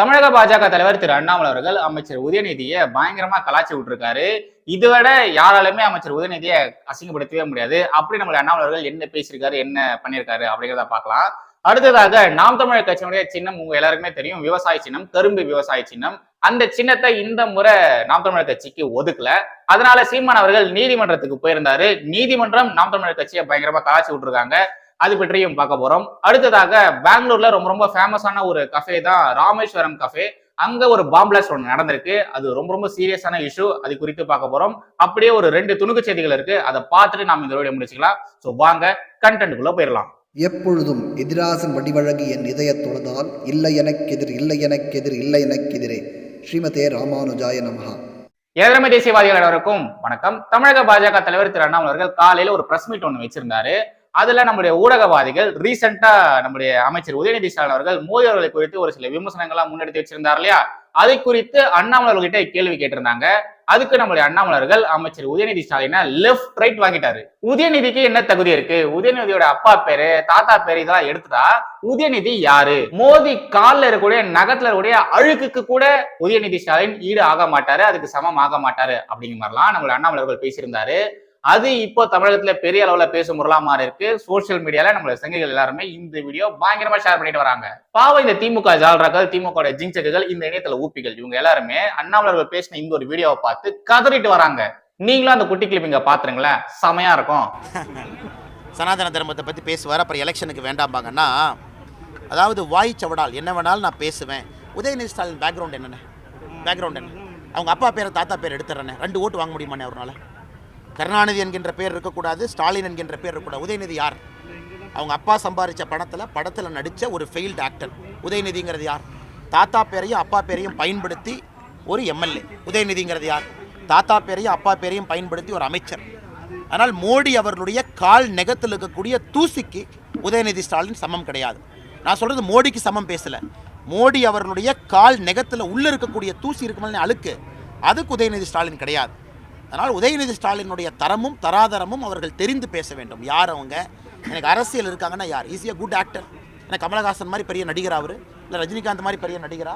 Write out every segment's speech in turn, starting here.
தமிழக பாஜக தலைவர் திரு அண்ணாமலை அவர்கள் அமைச்சர் உதயநிதியை பயங்கரமா கலாச்சி விட்டுருக்காரு. இதுவிட யாராலுமே அமைச்சர் உதயநிதியை அசிங்கப்படுத்தவே முடியாது. அப்படி நம்மளுடைய அண்ணாமலை அவர்கள் என்ன பேசியிருக்காரு என்ன பண்ணியிருக்காரு அப்படிங்கிறத பார்க்கலாம். அடுத்ததாக நாம் தமிழர் கட்சியினுடைய சின்னம் உங்க எல்லாருக்குமே தெரியும். விவசாய சின்னம் கரும்பு விவசாய சின்னம். அந்த சின்னத்தை இந்த முறை நாம் தமிழர் கட்சிக்கு ஒதுக்கல. அதனால சீமான் அவர்கள் நீதிமன்றத்துக்கு போயிருந்தாரு. நீதிமன்றம் நாம் தமிழர் கட்சியை பயங்கரமா கலாச்சி விட்டுருக்காங்க. அது பற்றியும் பார்க்க போறோம். அடுத்ததாக பெங்களூர்ல ரொம்ப ரொம்ப ஃபேமஸான ஒரு கஃபே தான் ராமேஸ்வரம் கஃபே அங்க ஒரு பாம்பிளாஸ்ட் ஒன்று நடந்திருக்கு. அது ரொம்ப ரொம்ப சீரியஸான இஷ்யூ அது குறித்து பார்க்க போறோம். அப்படியே ஒரு ரெண்டு துணுக்கு செய்திகள் இருக்கு. அதை பார்த்துட்டு நாம இந்த வீடியோ முடிச்சுக்கலாம். ஸோ வாங்க கண்டென்ட்டுக்குள்ள போயிடலாம். எப்பொழுதும் எதிராசன் வடிவழகு என் இதய தொழுதால் இல்லை எனக்கெதிர் இல்லை எனக்கெதிர் இல்லை எனக்கெதிரே. ஸ்ரீமதே ராமானுஜாய நமஹா. ஏழமை தேசியவாதிகள் அனைவருக்கும் வணக்கம். தமிழக பாஜக தலைவர் திரு அண்ணாமலை அவர்கள் காலையில ஒரு பிரஸ் மீட் ஒன்று வச்சிருந்தாரு. அதுல நம்முடைய ஊடகவாதிகள் ரீசெண்டா நம்முடைய அமைச்சர் உதயநிதி ஸ்டாலின் அவர்கள் மோடி அவர்களை குறித்து ஒரு சில விமர்சனங்கள்லாம் முன்னெடுத்து வச்சிருந்தார் இல்லையா? அதை குறித்து அண்ணாமலர்கிட்ட கேள்வி கேட்டிருந்தாங்க. அதுக்கு நம்முடைய அண்ணாமலர்கள் அமைச்சர் உதயநிதி ஸ்டாலினை லெஃப்ட் ரைட் வாங்கிட்டாரு. உதயநிதிக்கு என்ன தகுதி இருக்கு? உதயநிதியோட அப்பா பேரு தாத்தா பேரு இதெல்லாம் எடுத்துட்டா உதயநிதி யாரு? மோதி காலில் இருக்கக்கூடிய நகத்துல இருக்கக்கூடிய அழுக்குக்கு கூட உதயநிதி ஸ்டாலின் ஈடு ஆக மாட்டாரு அதுக்கு சமம் ஆக மாட்டாரு அப்படிங்கிற மாதிரிலாம் நம்மளுடைய அண்ணாமலர்கள் பேசியிருந்தாரு. அது இப்போ தமிழகத்துல பெரிய அளவுல பேசும் பொருளா மாறி இருக்கு. சோசியல் மீடியால நம்மளோட சங்கிகள் எல்லாருமே இந்த வீடியோ பயங்கரமா ஷேர் பண்ணிட்டு வராங்க. பாவம் இந்த திமுக ஜால்ராக்கள் திமுக ஜிங்சக்குகள் இந்த இணையத்துல ஊப்பிகள் இவங்க எல்லாருமே அண்ணாமலர்கள் பேசின இந்த ஒரு வீடியோவை பார்த்து கதறிட்டு வராங்க. நீங்களும் அந்த குட்டி கிளிப்பிங்க பாத்துருங்களேன். செமையா இருக்கும். சனாதன தர்மத்தை பற்றி பேசுவார் அப்புறம் எலெக்ஷனுக்கு வேண்டாம்பாங்கன்னா அதாவது வாய் சவடால் என்ன வேணாலும் நான் பேசுவேன். உதயநிதி ஸ்டாலின் பேக்ரவுண்ட் என்னென்ன? பேக்ரவுண்ட் என்ன? அவங்க அப்பா பேரை தாத்தா பேர் எடுத்துறேனே ரெண்டு ஓட்டு வாங்க முடியுமாண்ணே அவரால் கருணாநிதி என்கின்ற பேர் இருக்கக்கூடாது ஸ்டாலின் என்கின்ற பேர் இருக்கக்கூடாது. உதயநிதி யார்? அவங்க அப்பா சம்பாதிச்ச பணத்தில் படத்தில் நடித்த ஒரு ஃபெயில்டு ஆக்டர் உதயநிதிங்கிறது யார்? தாத்தா பேரையும் அப்பா பேரையும் பயன்படுத்தி ஒரு எம்எல்ஏ. உதயநிதிங்கிறது யார்? தாத்தா பேரையும் அப்பா பேரையும் பயன்படுத்தி ஒரு அமைச்சர். ஆனால் மோடி அவர்களுடைய கால் நெகத்தில் இருக்கக்கூடிய தூசிக்கு உதயநிதி ஸ்டாலின் சமம் கிடையாது. நான் சொல்கிறது மோடிக்கு சமம் பேசலை. மோடி அவர்களுடைய கால் நெகத்தில் உள்ளே இருக்கக்கூடிய தூசி இருக்குமே அழுக்கு அதுக்கு உதயநிதி ஸ்டாலின் கிடையாது. அதனால் உதயநிதி ஸ்டாலினுடைய தரமும் தராதரமும் அவர்கள் தெரிந்து பேச வேண்டும். யார் அவங்க? எனக்கு அரசியல் இருக்காங்கன்னா யார்? ஈஸியாக குட் ஆக்டர் எனக்கு கமலஹாசன் மாதிரி பெரிய நடிகர் அவர்? இல்லை ரஜினிகாந்த் மாதிரி பெரிய நடிகரா?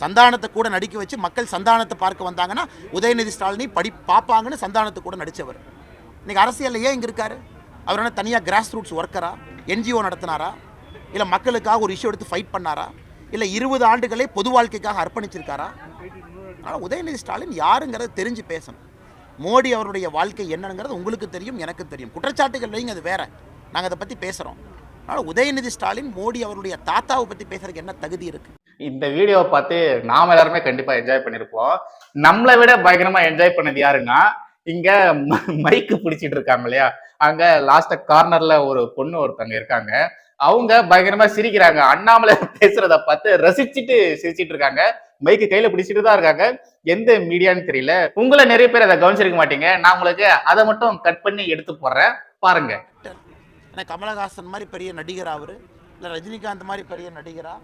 சந்தானத்தை கூட நடிக்க வச்சு மக்கள் சந்தானத்தை பார்க்க வந்தாங்கன்னா உதயநிதி ஸ்டாலினை படி பார்ப்பாங்கன்னு சந்தானத்தை கூட நடித்தவர் இன்றைக்கி அரசியலில் ஏன் இங்கே இருக்கார்? அவர் என்ன தனியாக கிராஸ் ரூட்ஸ் ஒர்க்கரா என்ஜிஓ நடத்தினாரா? இல்லை மக்களுக்காக ஒரு இஷ்யூ எடுத்து ஃபைட் பண்ணாரா? இல்லை இருபது ஆண்டுகளே பொது வாழ்க்கைக்காக அர்ப்பணிச்சிருக்காரா? அதனால் உதயநிதி ஸ்டாலின் யாருங்கிறத தெரிஞ்சு பேசணும். மோடி அவருடைய வாழ்க்கை என்னங்கிறது உங்களுக்கு தெரியும் எனக்கு தெரியும். குற்றச்சாட்டுகள் வைங்க அது வேற. நாங்கள் அதை பற்றி பேசுகிறோம் அதனால் உதயநிதி ஸ்டாலின் மோடி அவருடைய தாத்தாவை பற்றி பேசுறதுக்கு என்ன தகுதி இருக்குது இந்த வீடியோவை பார்த்து நாம எல்லாருமே கண்டிப்பாக என்ஜாய் பண்ணியிருப்போம் நம்மளை விட பயங்கரமாக என்ஜாய் பண்ணது யாருன்னா இங்க மைக்கு பிடிச்சிட்டு இருக்காங்க இல்லையா? அங்க லாஸ்ட் கார்னர்ல ஒரு பொண்ணு ஒருத்தங்க இருக்காங்க. அவங்க பயங்கரமா சிரிக்கிறாங்க. அண்ணாமலை பேசுறத பார்த்து ரசிச்சுட்டு சிரிச்சிட்டு இருக்காங்க. மைக்கு கையில பிடிச்சிட்டு தான் இருக்காங்க. எந்த மீடியான்னு தெரியல. உங்களை நிறைய பேர் அதை கவனிச்சிருக்க மாட்டீங்க. நான் உங்களுக்கு அதை மட்டும் கட் பண்ணி எடுத்து போடுறேன். பாருங்க. ஏன்னா கமலஹாசன் மாதிரி பெரிய நடிகர் அவர்? இல்லை ரஜினிகாந்த் மாதிரி பெரிய நடிகரா?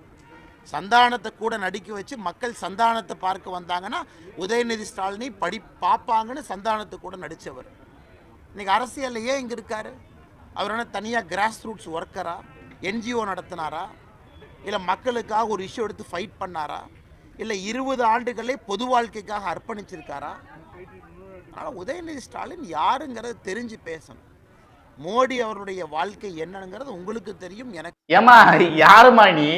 சந்தானத்தை கூட நடிக்க வச்சு மக்கள் சந்தானத்தை பார்க்க வந்தாங்கன்னா உதயநிதி ஸ்டாலினை படி பார்ப்பாங்கன்னு சந்தானத்தை கூட நடித்தவர் இன்னைக்கு அரசியலில் ஏன் இங்கே இருக்காரு? அவர் என்ன தனியாக கிராஸ் ரூட்ஸ் ஒர்க்கரா என்ஜிஓ நடத்தினாரா? இல்லை மக்களுக்காக ஒரு இஷ்யூ எடுத்து ஃபைட் பண்ணாரா? இல்லை இருபது ஆண்டுகளே பொது வாழ்க்கைக்காக அர்ப்பணிச்சிருக்காரா? அதனால் உதயநிதி ஸ்டாலின் யாருங்கிறத தெரிஞ்சு பேசணும். மோடி அவருடைய வாழ்க்கை என்னங்கிறது உங்களுக்கு தெரியும் எனக்கு ஏமா யாருமா நீ?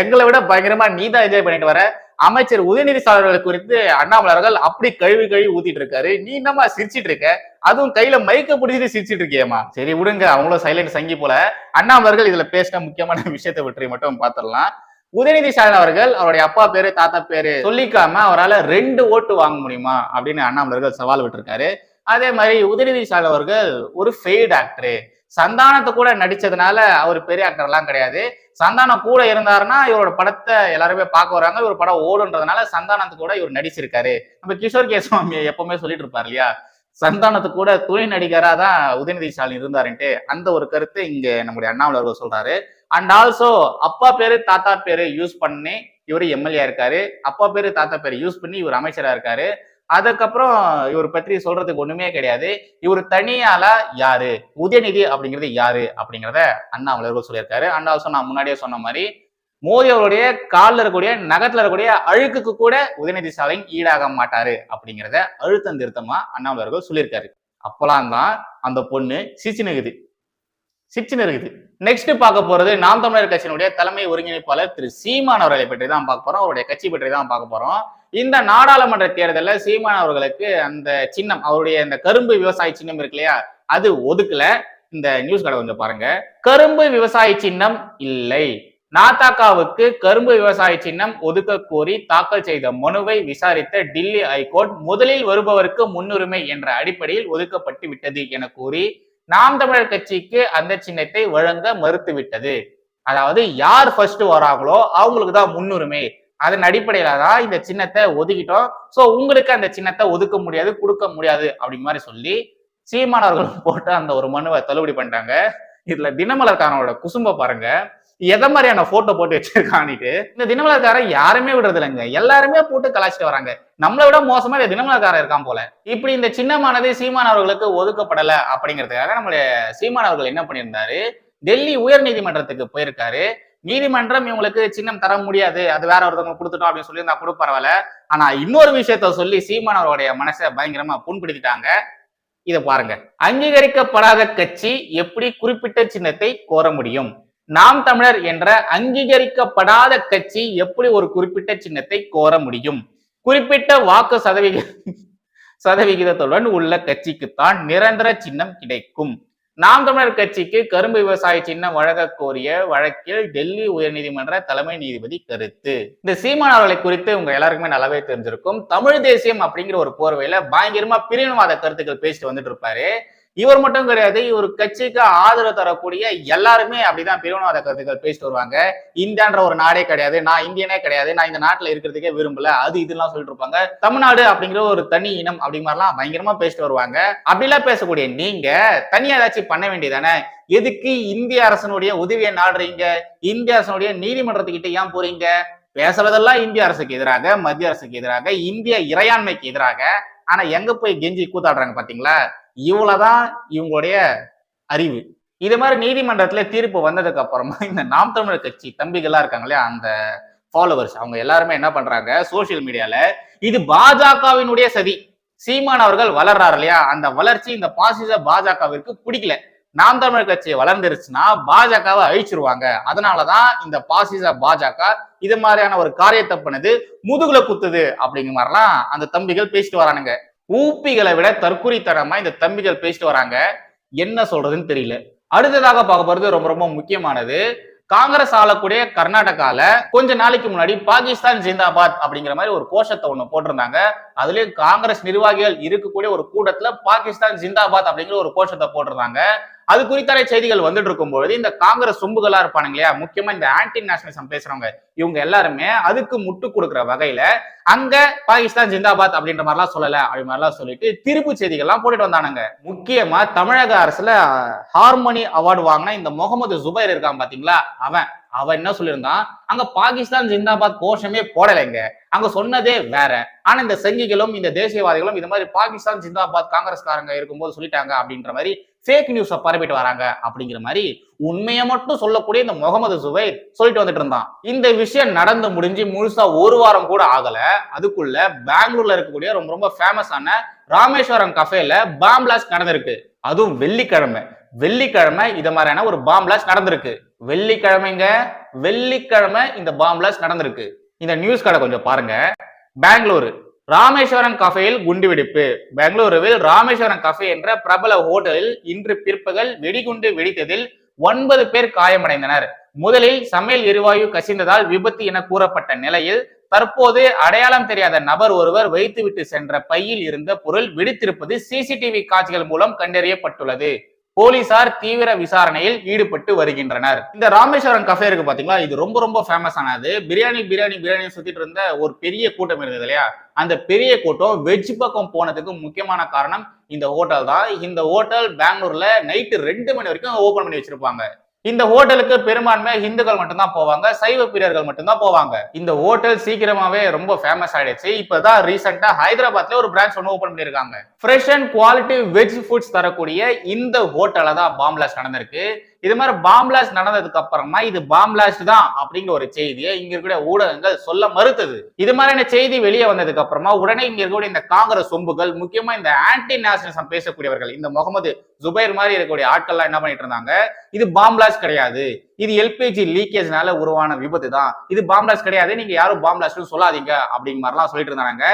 எங்களை விட பயங்கரமா நீ தான் என்ஜாய் பண்ணிட்டு வர. அமைச்சர் உதயநிதி ஸ்டாலின் குறித்து அண்ணாமலை அவர்கள் அப்படி கழுவி கழுவி ஊத்திட்டு இருக்காரு. நீ என்னமா சிரிச்சிட்டு இருக்க? அதுவும் கையில மைக்க பிடிச்சிட்டு சிரிச்சிட்டு இருக்கியேம்மா. சரி விடுங்க அவங்களும் சைலண்ட் சங்கி போல. அண்ணாமலர்கள் இதுல பேசின முக்கியமான விஷயத்தை பற்றி மட்டும் பாத்திரலாம் உதயநிதி ஸ்டாலின் அவர்கள் அவருடைய அப்பா பேரு தாத்தா பேரு சொல்லிக்காம அவரால் ரெண்டு ஓட்டு வாங்க முடியுமா அப்படின்னு அண்ணாமலர்கள் சவால் விட்டுருக்காரு. அதே மாதிரி உதயநிதி ஸ்டாலின் அவர்கள் ஒரு ஃபெய்டு ஆக்டரு சந்தானத்தை கூட நடிச்சதுனால அவர் பெரிய ஆக்டர் எல்லாம் கிடையாது. சந்தானம் கூட இருந்தாருன்னா இவரோட படத்தை எல்லாருமே பார்க்க வராங்க. இவர் படம் ஓடுன்றதுனால சந்தானத்து கூட இவர் நடிச்சிருக்காரு. நம்ம கிஷோர் கேசுவாமி எப்பவுமே சொல்லிட்டு இருப்பார் இல்லையா? சந்தானத்து கூட துணை நடிகராக தான் உதயநிதி ஸ்டாலின் இருந்தாருன்ட்டு அந்த ஒரு கருத்து இங்க நம்முடைய அண்ணாமலை அவர்கள் சொல்றாரு. அண்ட் ஆல்சோ அப்பா பேரு தாத்தா பேரு யூஸ் பண்ணி இவர் எம்எல்ஏ இருக்காரு. அப்பா பேரு தாத்தா பேரு யூஸ் பண்ணி இவர் அமைச்சரா இருக்காரு. அதுக்கப்புறம் இவர் பற்றி சொல்றதுக்கு ஒண்ணுமே கிடையாது. இவர் தனியால யாரு? உதயநிதி அப்படிங்கிறது யாரு? அப்படிங்கிறத அண்ணாமலை அவர்கள் சொல்லியிருக்காரு. அண்ட் ஆல்சோ நான் முன்னாடியே சொன்ன மாதிரி மோடி அவருடைய காலில் இருக்கக்கூடிய நகத்துல இருக்கக்கூடிய அழுக்குக்கு கூட உதயநிதி ஸ்டாலின் ஈடாக மாட்டாரு அப்படிங்கிறத அழுத்தம் திருத்தமா அண்ணாமலை அவர்கள் சொல்லியிருக்காரு. அப்பெல்லாம் தான் அந்த பொண்ணு சிரிச்சுன்னு இருக்குது சிரிச்சுன்னு இருக்குது நெக்ஸ்ட் பார்க்க போறது நாம் தமிழர் கட்சியினுடைய தலைமை ஒருங்கிணைப்பாளர் திரு சீமான் அவர்களை பற்றி தான் பார்க்க போறோம். அவருடைய கட்சி பற்றி தான் பார்க்க போறோம். இந்த நாடாளுமன்ற தேர்தலில் சீமான் அவர்களுக்கு அந்த சின்னம் அவருடைய இந்த கரும்பு விவசாய சின்னம் இருக்கு இல்லையா? அது ஒதுக்கல. இந்த நியூஸ் கடை கொஞ்சம் பாருங்க. கரும்பு விவசாய சின்னம் இல்லை. நாத்தாக்காவுக்கு கரும்பு விவசாய சின்னம் ஒதுக்க கோரி தாக்கல் செய்த மனுவை விசாரித்த டில்லி ஐகோர்ட் முதலில் வருபவருக்கு முன்னுரிமை என்ற அடிப்படையில் ஒதுக்கப்பட்டு விட்டது என கூறி நாம் தமிழர் கட்சிக்கு அந்த சின்னத்தை வழங்க மறுத்துவிட்டது. அதாவது யார் ஃபர்ஸ்ட் வராங்களோ அவங்களுக்கு தான் முன்னுரிமை. அதன் அடிப்படையில தான் இந்த சின்னத்தை ஒதுக்கிட்டோம். சோ உங்களுக்கு அந்த சின்னத்தை ஒதுக்க முடியாது கொடுக்க முடியாது அப்படி மாதிரி சொல்லி சீமானவர்கள் போட்டு அந்த ஒரு மனுவை தள்ளுபடி பண்ணிட்டாங்க. இதுல தினமலர்காரனோட குசும்ப பாருங்க. எதை மாதிரியான போட்டோ போட்டு வச்சிருக்கான்னுட்டு இந்த தினமலர்காரன் யாருமே விடுறது இல்லைங்க எல்லாருமே போட்டு கலாச்சிட்டு வராங்க. நம்மளை விட மோசமா இந்த தினமலர்காரன் இருக்கான் போல. இப்படி இந்த சின்னமானது சீமான் அவர்களுக்கு ஒதுக்கப்படல அப்படிங்கிறதுக்காக நம்மளுடைய சீமான் அவர்கள் என்ன பண்ணியிருந்தாரு? டெல்லி உயர் நீதிமன்றத்துக்கு போயிருக்காரு. நீதிமன்றம் இவங்களுக்கு சின்னம் தர முடியாது. அது வேற ஒருத்தவங்க கொடுத்துட்டோம் அப்படின்னு சொல்லி இருந்தா கூட பரவாயில்ல. ஆனா இன்னொரு விஷயத்த சொல்லி சீமான் அவருடைய மனசை பயங்கரமா புண்படுத்திட்டாங்க இதை பாருங்க. அங்கீகரிக்கப்படாத கட்சி எப்படி குறிப்பிட்ட சின்னத்தை கோர முடியும்? நாம் தமிழர் என்ற அங்கீகரிக்கப்படாத கட்சி எப்படி ஒரு குறிப்பிட்ட சின்னத்தை கோர முடியும்? குறிப்பிட்ட வாக்கு சதவிகித சதவிகிதத்துடன் உள்ள கட்சிக்குத்தான் நிரந்தர சின்னம் கிடைக்கும். நாம் தமிழர் கட்சிக்கு கரும்பு விவசாய சின்னம் வழங்க கோரிய வழக்கில் டெல்லி உயர்நீதிமன்ற தலைமை நீதிபதி கருத்து. இந்த சீமான் அவர்களை குறித்து உங்க எல்லாருக்குமே நல்லாவே தெரிஞ்சிருக்கும். தமிழ் தேசியம் அப்படிங்கிற ஒரு போர்வையில பயங்கரமா பிரிவினவாத கருத்துக்கள் பேசிட்டு வந்துட்டு இருப்பாரு. இவர் மட்டும் கிடையாது இவர் கட்சிக்கு ஆதரவு தரக்கூடிய எல்லாருமே அப்படிதான் பிரிவினவாத கருத்துக்கள் பேசிட்டு வருவாங்க. இந்தியான்ற ஒரு நாடே கிடையாது. நான் இந்தியனே கிடையாது. நான் இந்த நாட்டுல இருக்கிறதுக்கே விரும்பல. அது இதெல்லாம் சொல்லிட்டு இருப்பாங்க. தமிழ்நாடு அப்படிங்கிற ஒரு தனி இனம் அப்படி மாதிரிலாம் பயங்கரமா பேசிட்டு வருவாங்க. அப்படிலாம் பேசக்கூடிய நீங்க தனியா ஏதாச்சும் பண்ண வேண்டியதானே எதுக்கு இந்திய அரசனுடைய உதவியை நாடுறீங்க? இந்திய அரசனுடைய நீதிமன்றத்துக்கிட்ட ஏன் போறீங்க? பேசுறதெல்லாம் இந்திய அரசுக்கு எதிராக மத்திய அரசுக்கு எதிராக இந்திய இறையாண்மைக்கு எதிராக. ஆனா எங்க போய் கெஞ்சி கூத்தாடுறாங்க பாத்தீங்களா? இவ்வளவுதான் இவங்களுடைய அறிவு. இது மாதிரி நீதிமன்றத்துல தீர்ப்பு வந்ததுக்கு அப்புறமா இந்த நாம் தமிழர் கட்சி தம்பிகள்லாம் இருக்காங்க இல்லையா அந்த ஃபாலோவர்ஸ் அவங்க எல்லாருமே என்ன பண்றாங்க சோசியல் மீடியால இது பாஜகவினுடைய சதி. சீமான் அவர்கள் வளர்றாரு இல்லையா அந்த வளர்ச்சி இந்த பாசிச பாஜகவிற்கு பிடிக்கல. நாம் தமிழர் கட்சி வளர்ந்துருச்சுன்னா பாஜகவை அழிச்சிருவாங்க. அதனாலதான் இந்த பாசிச பாஜக இது மாதிரியான ஒரு காரியத்தை பண்ணுது முதுகுல குத்துது அப்படிங்கிற மாதிரிலாம் அந்த தம்பிகள் பேசிட்டு வரானுங்க. ஊப்பிகளை விட தற்குறித்தனமா இந்த தம்பிகள் பேசிட்டு வராங்க. என்ன சொல்றதுன்னு தெரியல. அடுத்ததாக பார்க்க போறது ரொம்ப ரொம்ப முக்கியமானது. காங்கிரஸ் ஆளக்கூடிய கர்நாடகால கொஞ்ச நாளைக்கு முன்னாடி பாகிஸ்தான் ஜிந்தாபாத் அப்படிங்கிற மாதிரி ஒரு கோஷத்தை ஒண்ணு போட்டிருந்தாங்க. அதுலயும் காங்கிரஸ் நிர்வாகிகள் இருக்கக்கூடிய ஒரு கூட்டத்துல பாகிஸ்தான் ஜிந்தாபாத் அப்படிங்கிற ஒரு கோஷத்தை போட்டிருந்தாங்க. அது குறித்தான செய்திகள் வந்துட்டு இருக்கும்போது இந்த காங்கிரஸ் சொம்புகளா இருப்பானுங்க இல்லையா? முக்கியமா இந்த ஆன்டி நேஷனலிசம் பேசுறவங்க இவங்க எல்லாருமே அதுக்கு முட்டு கொடுக்குற வகையில அங்க பாகிஸ்தான் ஜிந்தாபாத் அப்படின்ற மாதிரிலாம் சொல்லல அப்படி மாதிரிலாம் சொல்லிட்டு திருப்பு செய்திகள்லாம் போட்டுட்டு வந்தானுங்க. முக்கியமா தமிழக அரசுல ஹார்மோனி அவார்டு வாங்கின இந்த முகமது ஜுபைர் இருக்கான் பாத்தீங்களா? அவன். அவன் என்ன சொல்லியிருந்தான்? அங்க பாகிஸ்தான் ஜிந்தாபாத் கோஷமே போடலைங்க. அங்க சொன்னதே வேற. ஆனா இந்த சங்கிகளும் இந்த தேசியவாதிகளும் இது மாதிரி பாகிஸ்தான் ஜிந்தாபாத் காங்கிரஸ்காரங்க இருக்கும்போது சொல்லிட்டாங்க அப்படின்ற மாதிரி ஃபேக் நியூஸை பரப்பிட்டு வராங்க அப்படிங்கிற மாதிரி உண்மையை மட்டும் சொல்லக்கூடிய இந்த முகமது சுவை சொல்லிட்டு வந்துட்டு இருந்தான். இந்த விஷயம் நடந்து முடிஞ்சு முழுசா ஒரு வாரம் கூட ஆகல. அதுக்குள்ள பெங்களூர்ல இருக்கக்கூடிய ரொம்ப ரொம்ப ஃபேமஸான ராமேஸ்வரம் கஃபேல பாம் பிளாஸ்ட் நடந்திருக்கு. அதுவும் வெள்ளிக்கிழமை. வெள்ளிக்கிழமை இது மாதிரியான ஒரு பாம் பிளாஸ்ட் நடந்திருக்கு. வெள்ளிக்கிழமைங்க வெள்ளிக்கிழமை இந்த பாம் பிளாஸ்ட் நடந்திருக்கு. இந்த நியூஸ் கடை கொஞ்சம் பாருங்க. பெங்களூரு. ராமேஸ்வரம் கஃபேயில் குண்டுவெடிப்பு. பெங்களூருவில் ராமேஸ்வரம் கஃபே என்ற பிரபல ஹோட்டலில் இன்று பிற்பகல் வெடிகுண்டு வெடித்ததில் ஒன்பது பேர் காயமடைந்தனர். முதலில் சமையல் எரிவாயு கசிந்ததால் விபத்து என கூறப்பட்ட நிலையில் தற்போது அடையாளம் தெரியாத நபர் ஒருவர் வைத்துவிட்டு சென்ற பையில் இருந்த பொருள் வெடித்திருப்பது சிசிடிவி காட்சிகள் மூலம் கண்டறியப்பட்டுள்ளது. போலீசார் தீவிர விசாரணையில் ஈடுபட்டு வருகின்றனர். இந்த ராமேஸ்வரம் கஃபே இருக்கு பாத்தீங்களா? இது ரொம்ப ரொம்ப ஃபேமஸ் ஆனது. பிரியாணி பிரியாணி பிரியாணி சுத்திட்டு இருந்த ஒரு பெரிய கூட்டம் இருந்தது இல்லையா? அந்த பெரிய கூட்டம் வெஜ் பக்கம் போனதுக்கு முக்கியமான காரணம் இந்த ஹோட்டல் தான். இந்த ஹோட்டல் பெங்களூர்ல நைட்டு ரெண்டு மணி வரைக்கும் ஓபன் பண்ணி வச்சிருப்பாங்க. இந்த ஹோட்டலுக்கு பெரும்பான்மை இந்துக்கள் மட்டும்தான் போவாங்க. சைவ பிரியர்கள் மட்டும்தான் போவாங்க. இந்த ஹோட்டல் சீக்கிரமாவே ரொம்ப ஃபேமஸ் ஆயிடுச்சு. இப்பதான் ரீசெண்டா ஹைதராபாத்ல ஒரு பிரான்ச் ஒன்று ஓபன் பண்ணிருக்காங்க fresh and quality veg foods தரக்கூடிய இந்த ஹோட்டலில் தான் பாம்பிளாஸ்ட் நடந்திருக்கு. இது மாதிரி பாம்பிளாஸ்ட் நடந்ததுக்கு அப்புறமா இது பாம்பிளாஸ்ட் தான் அப்படிங்கிற ஒரு செய்தியை இங்க இருக்கக்கூடிய ஊடகங்கள் சொல்ல மறுத்தது. இது மாதிரியான செய்தி வெளியே வந்ததுக்கு அப்புறமா உடனே இங்க இருக்கக்கூடிய இந்த காங்கிரஸ் சொம்புகள் முக்கியமா இந்த ஆன்டி நேஷனலிசம் பேசக்கூடியவர்கள் இந்த முகமது ஜுபைர் மாதிரி இருக்கக்கூடிய ஆட்கள்லாம் என்ன பண்ணிட்டு இருந்தாங்க? இது பாம்பிளாஸ்ட் கிடையாது. இது எல்பிஜி லீக்கேஜ்னால உருவான விபத்து தான் இது பாம்பிளாஸ்ட் கிடையாது. நீங்க யாரும் பாம்பிளாஸ்ட் சொல்லாதீங்க அப்படிங்கிற மாதிரிலாம் சொல்லிட்டு இருந்தாங்க.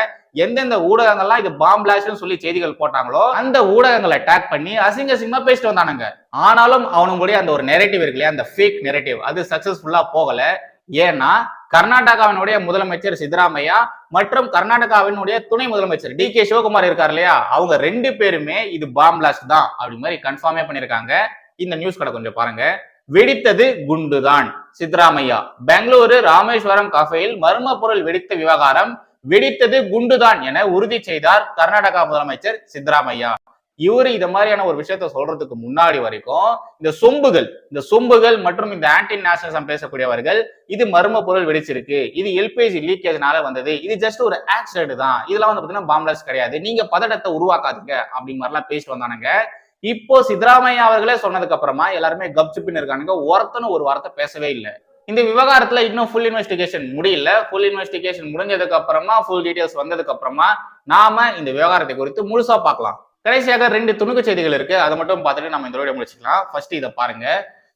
எந்தெந்த ஊடகங்கள்லாம் இது பாம்பிளாஸ்ட்னு சொல்லி செய்திகள் போட்டாங்களோ அந்த ஊடகங்களை டேக் பண்ணி அசிங்க அசிங்கமா பேசிட்டு வந்தானுங்க. ஆனாலும் அவனுங்களுடைய அந்த ஒரு நெரேட்டிவ் இருக்கு இல்லையா? அந்த ஃபேக் நெரேட்டிவ் அது சக்சஸ்ஃபுல்லா போகல. ஏன்னா கர்நாடகாவினுடைய முதலமைச்சர் சித்தராமையா மற்றும் கர்நாடகாவினுடைய துணை முதலமைச்சர் டி கே சிவகுமார் இருக்கார் இல்லையா? அவங்க ரெண்டு பேருமே இது பாம்பிளாஸ்ட் தான் அப்படி மாதிரி கன்ஃபார்மே பண்ணியிருக்காங்க. இந்த நியூஸ் கடை கொஞ்சம் பாருங்க. வெடித்தது குண்டுதான். சித்தராமையா பெங்களூரு ராமேஸ்வரம் கஃபேயில் மர்ம பொருள் வெடித்த விவகாரம் வெடித்தது குண்டுதான் என உறுதி செய்தார் கர்நாடகா முதலமைச்சர் சித்தராமையா இவரு இந்த மாதிரியான ஒரு விஷயத்த சொல்றதுக்கு முன்னாடி வரைக்கும் இந்த சொம்புகள் இந்த சொம்புகள் மற்றும் இந்த ஆன்டி நேஷனலிசம் பேசக்கூடியவர்கள் இது மர்ம பொருள் வெடிச்சிருக்கு இது எல்பிஜி லீக்கேஜ்னால வந்தது இது ஜஸ்ட் ஒரு ஆக்சிடென்ட் தான் இதெல்லாம் வந்து பாத்தீங்கன்னா பாம்லாஸ் கிடையாது நீங்க பதட்டத்தை உருவாக்காதீங்க அப்படி மாதிரிலாம் பேசிட்டு வந்தானுங்க. இப்போ சித்தராமையா அவர்களே சொன்னதுக்கு அப்புறமா எல்லாருமே கப்சிப்பின்னு இருக்கானுங்க. ஒருத்தனும் ஒரு வார்த்தை பேசவே இல்லை. இந்த விவகாரத்துல இன்னும் ஃபுல் இன்வெஸ்டிகேஷன் முடியல. ஃபுல் இன்வெஸ்டிகேஷன் முடிஞ்சதுக்கு அப்புறமா ஃபுல் டீடைல்ஸ் வந்ததுக்கு அப்புறமா நாம இந்த விவகாரத்தை குறித்து முழுசா பார்க்கலாம். கடைசியாக ரெண்டு துணுக்கு செய்திகள் இருக்கு. அதை மட்டும் பார்த்துட்டு நம்ம இந்த வீடியோ முடிச்சுக்கலாம். ஃபர்ஸ்ட் இதை பாருங்க.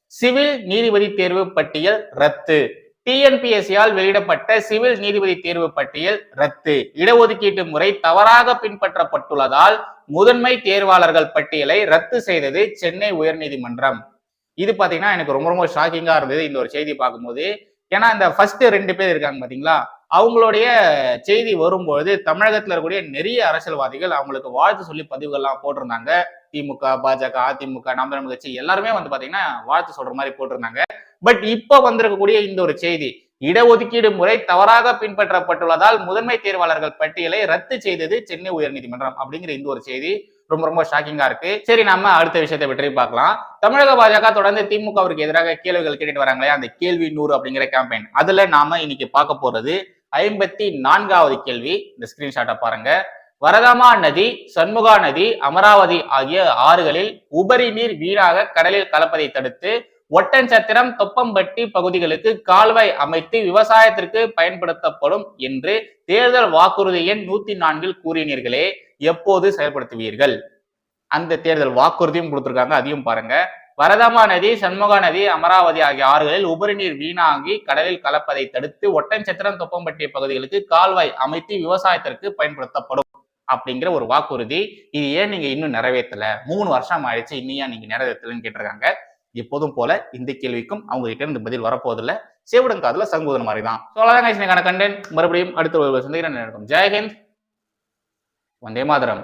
சிவில் நீதிபதி தேர்வு பட்டியல் ரத்து. டிஎன்பிஎஸ்சியால் வெளியிடப்பட்ட சிவில் நீதிபதி தேர்வு பட்டியல் ரத்து. இடஒதுக்கீட்டு முறை தவறாக பின்பற்றப்பட்டுள்ளதால் முதன்மை தேர்வாளர்கள் பட்டியலை ரத்து செய்தது சென்னை உயர்நீதிமன்றம். இது பாத்தீங்கன்னா எனக்கு ரொம்ப ரொம்ப ஷாக்கிங்கா இருந்தது இந்த ஒரு செய்தி பார்க்கும்போது. ஏன்னா இந்த ஃபர்ஸ்ட் ரெண்டு பேர் இருக்காங்க பாத்தீங்களா? அவங்களுடைய செய்தி வரும்பொழுது தமிழகத்தில் இருக்கக்கூடிய நிறைய அரசியல்வாதிகள் அவங்களுக்கு வாழ்த்து சொல்லி பதிவுகள்லாம் போட்டிருந்தாங்க. திமுக பாஜக அதிமுக நாம் தமிழர் கட்சி எல்லாருமே வந்து பாத்தீங்கன்னா வாழ்த்து சொல்ற மாதிரி போட்டிருந்தாங்க. பட் இப்ப வந்திருக்கக்கூடிய இந்த ஒரு செய்தி இடஒதுக்கீடு முறை தவறாக பின்பற்றப்பட்டுள்ளதால் முதன்மை தேர்வாளர்கள் பட்டியலை ரத்து செய்தது சென்னை உயர்நீதிமன்றம் அப்படிங்கிற இந்த ஒரு செய்தி ரொம்ப ரொம்ப ஷாக்கிங்கா இருக்கு. சரி நம்ம அடுத்த விஷயத்தை பற்றி பார்க்கலாம். தமிழக பாஜக தொடர்ந்து திமுகவிற்கு எதிராக கேள்விகள் கேட்டுட்டு வராங்களே அந்த கேள்வி நூறு அப்படிங்கிற கேம்பெயின் அதுல நாம இன்னைக்கு பார்க்க போறது ஐம்பத்தி நான்காவது கேள்வி. இந்த ஸ்கிரீன்ஷாட்டை பாருங்க. வரதமா நதி சண்முகா நதி அமராவதி ஆகிய ஆறுகளில் உபரி நீர் வீணாக கடலில் கலப்பதை தடுத்து ஒட்டன்சத்திரம் தொப்பம்பட்டி பகுதிகளுக்கு கால்வாய் அமைத்து விவசாயத்திற்கு பயன்படுத்தப்படும் என்று தேர்தல் வாக்குறுதி எண் நூத்தி நான்கில் கூறினீர்களே எப்போது செயல்படுத்துவீர்கள்? அந்த தேர்தல் வாக்குறுதியும் கொடுத்திருக்காங்க அதையும் பாருங்க. வரதமா நதி சண்முகா நதி அமராவதி ஆகிய ஆறுகளில் உபரி நீர் வீணாகி கடலில் கலப்பதை தடுத்து ஒட்டன்சத்திரம் தொப்பம்பட்டி பகுதிகளுக்கு கால்வாய் அமைத்து விவசாயத்திற்கு பயன்படுத்தப்படும் அப்படிங்கிற ஒரு வாக்குறுதி. இது ஏன் நீங்க இன்னும் நிறைவேற்றல? மூணு வருஷம் ஆயிடுச்சு இன்னும் ஏன் நீங்க நிறைவேற்றலன்னு கேட்டிருக்காங்க. எப்போதும் போல இந்த கேள்விக்கும் அவங்க கிட்ட இருந்து பதில் வரப்போதில்ல சேவுடன் காதுல சங்கூதன மாதிரி தான் ஸோ அவ்வளோதான் கண்டென்ட் மறுபடியும் அடுத்த ஒரு சந்திக்கிறேன். ஜெயஹிந்த் வந்தே மாதரம்.